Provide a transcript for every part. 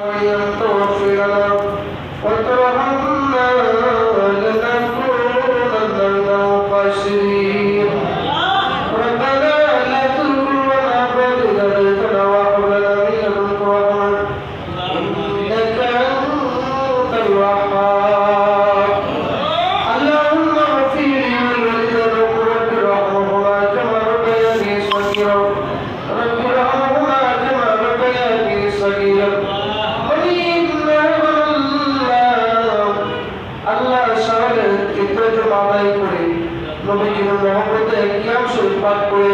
Mario. আল্লাহ সাহেবের ইত্যাদি মাদাই করে নবীজির মহব্বতে একটি অংশ পাঠ করে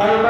বারোটা